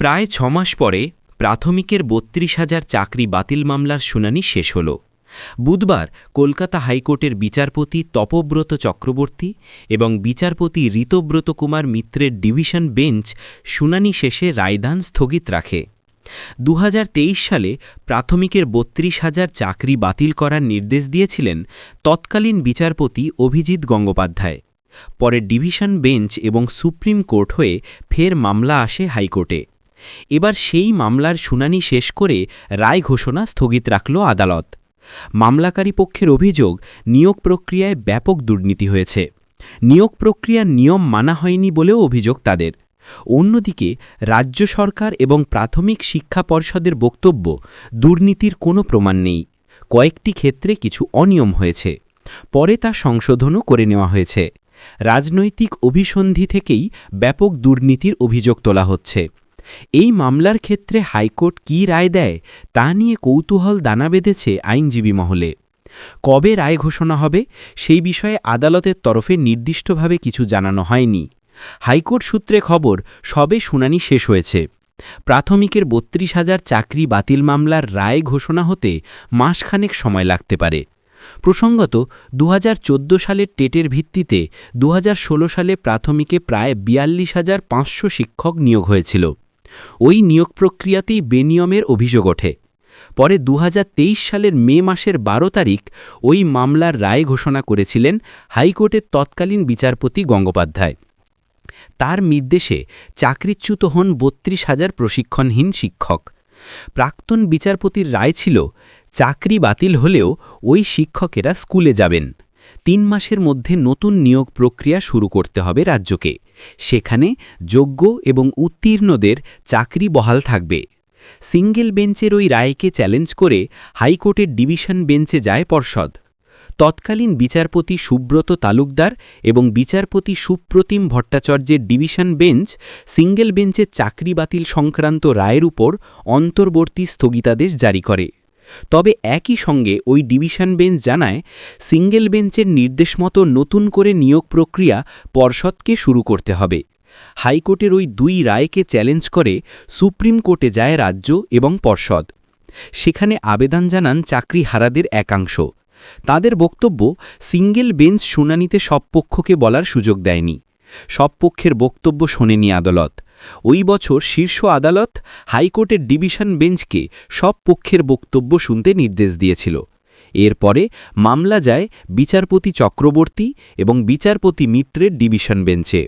প্রায় ছমাস পরে প্রাথমিকের বত্রিশ হাজার চাকরি বাতিল মামলার শুনানি শেষ হল। বুধবার কলকাতা হাইকোর্টের বিচারপতি তপব্রত চক্রবর্তী এবং বিচারপতি ঋতব্রত কুমার মিত্রের ডিভিশন বেঞ্চ শুনানি শেষে রায়দান স্থগিত রাখে। দু হাজার তেইশ সালে প্রাথমিকের বত্রিশ হাজার চাকরি বাতিল করার নির্দেশ দিয়েছিলেন তৎকালীন বিচারপতি অভিজিৎ গঙ্গোপাধ্যায়। পরে ডিভিশন বেঞ্চ এবং সুপ্রিম কোর্ট হয়ে ফের মামলা আসে হাইকোর্টে। এবার সেই মামলার শুনানি শেষ করে রায় ঘোষণা স্থগিত রাখল আদালত। মামলাকারী পক্ষের অভিযোগ, নিয়োগ প্রক্রিয়ায় ব্যাপক দুর্নীতি হয়েছে। নিয়োগ প্রক্রিয়ার নিয়ম মানা হয়নি বলেও অভিযোগ তাদের। অন্যদিকে, রাজ্য সরকার এবং প্রাথমিক শিক্ষা পর্ষদের বক্তব্য, দুর্নীতির কোনো প্রমাণ নেই। কয়েকটি ক্ষেত্রে কিছু অনিয়ম হয়েছে। পরে তা সংশোধনও করে নেওয়া হয়েছে। রাজনৈতিক অভিসন্ধি থেকেই ব্যাপক দুর্নীতির অভিযোগ তোলা হচ্ছে। এই মামলার ক্ষেত্রে হাইকোর্ট কী রায় দেয় তা নিয়ে কৌতূহল দানা বেঁধেছে আইনজীবী মহলে। কবে রায় ঘোষণা হবে সেই বিষয়ে আদালতের তরফে নির্দিষ্টভাবে কিছু জানানো হয়নি। হাইকোর্ট সূত্রে খবর, সবে শুনানি শেষ হয়েছে। প্রাথমিকের বত্রিশ হাজার চাকরি বাতিল মামলার রায় ঘোষণা হতে মাসখানেক সময় লাগতে পারে। প্রসঙ্গত, দুহাজার চোদ্দ সালের টেটের ভিত্তিতে দু হাজার ষোলো সালে প্রাথমিকে প্রায় বিয়াল্লিশ হাজার পাঁচশো শিক্ষক নিয়োগ হয়েছিল। ওই নিয়োগ প্রক্রিয়াতেই বেনিয়মের অভিযোগ ওঠে। পরে দু হাজার তেইশ সালের মে মাসের ১২ তারিখ ওই মামলার রায় ঘোষণা করেছিলেন হাইকোর্টের তৎকালীন বিচারপতি গঙ্গোপাধ্যায়। তার নির্দেশে চাকরিচ্যুত হন বত্রিশ হাজার প্রশিক্ষণহীন শিক্ষক। প্রাক্তন বিচারপতির রায় ছিল, চাকরি বাতিল হলেও ওই শিক্ষকেরা স্কুলে যাবেন। তিন মাসের মধ্যে নতুন নিয়োগ প্রক্রিয়া শুরু করতে হবে রাজ্যকে। সেখানে যোগ্য এবং উত্তীর্ণদের চাকরি বহাল থাকবে। সিঙ্গেল বেঞ্চের ওই রায়কে চ্যালেঞ্জ করে হাইকোর্টের ডিভিশন বেঞ্চে যায় পর্ষদ। তৎকালীন বিচারপতি সুব্রত তালুকদার এবং বিচারপতি সুপ্রতিম ভট্টাচার্যের ডিভিশন বেঞ্চ সিঙ্গেল বেঞ্চের চাকরি বাতিল সংক্রান্ত রায়ের উপর অন্তর্বর্তী স্থগিতাদেশ জারি করে। তবে একই সঙ্গে ওই ডিভিশন বেঞ্চ জানায়, সিঙ্গেল বেঞ্চের নির্দেশ মতো নতুন করে নিয়োগ প্রক্রিয়া পর্ষদকে শুরু করতে হবে। হাইকোর্টের ওই দুই রায়কে চ্যালেঞ্জ করে সুপ্রিম কোর্টে যায় রাজ্য এবং পর্ষদ। সেখানে আবেদন জানান চাকরি হারাদের একাংশ। তাদের বক্তব্য, সিঙ্গেল বেঞ্চ শুনানিতে সব পক্ষকে বলার সুযোগ দেয়নি। সব পক্ষের বক্তব্য শোনেনি আদালত। ওই বছর শীর্ষ আদালত হাইকোর্টের ডিভিশন বেঞ্চকে সব পক্ষের বক্তব্য শুনতে নির্দেশ দিয়েছিল। এরপরে মামলা যায় বিচারপতি চক্রবর্তী এবং বিচারপতি মিত্রের ডিভিশন বেঞ্চে।